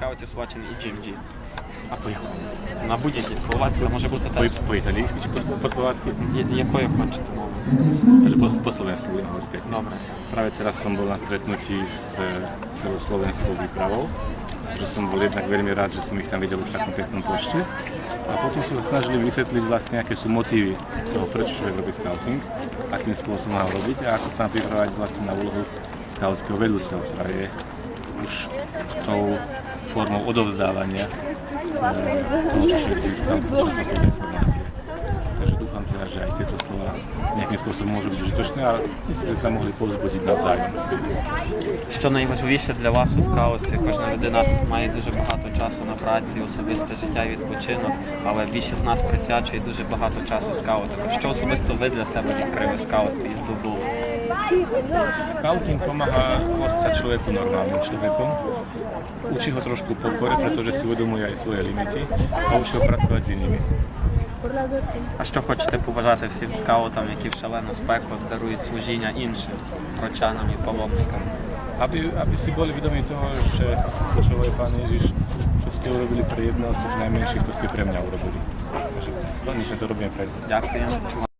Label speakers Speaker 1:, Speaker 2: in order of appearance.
Speaker 1: Скаутів Словаччини і GMG. А по якому? На будь-якій словацька може бути
Speaker 2: По,
Speaker 1: теж.
Speaker 2: по-італійськи чи по- по-словацьки?
Speaker 1: Я- Якою хочете мовою?
Speaker 2: Може, по- по-словенськи будемо говорити.
Speaker 1: Добре.
Speaker 2: Práve teraz som bol na stretnutí s e, celou slovenskou výpravou, že som bol jednak veľmi rád, že som ich tam videl už v takom peknom počte. A potom sa snažili vysvetliť vlastne, aké sú motívy toho, prečo človek robí scouting, akým spôsobom má ho robiť a ako sa má pripravať vlastne na úlohu scoutského vedúceho, ktorá je už tou formou odovzdávania e, toho, čo človek získal osobnej informácie. Takže dúfam teda, že aj tieto slova nejakým spôsobom môžu byť užitočné a myslím, že sa mohli povzbudiť navzájom.
Speaker 1: Що найважливіше для вас у скаусті? Кожна людина має дуже багато часу на праці, особисте життя і відпочинок, але більшість з нас присвячує дуже багато часу скаутингу. Що особисто ви для себе відкрили в скаутстві і здобули?
Speaker 2: Scouting pomáha ostať človeku normálnym človekom. Učí ho trošku pokore, pretože si uvedomuje svoje limity a učí ho pracovať s inými.
Speaker 1: А що хочете побажати всім скаутам, які в шалену спеку дарують служіння іншим прочанам і паломникам?
Speaker 2: Toho, že to, čo hovorí Pán Ježiš, čo ste urobili pre jedného z tých najmenších, to ste pre mňa urobili. Takže konečne to robíme pre
Speaker 1: Дякую.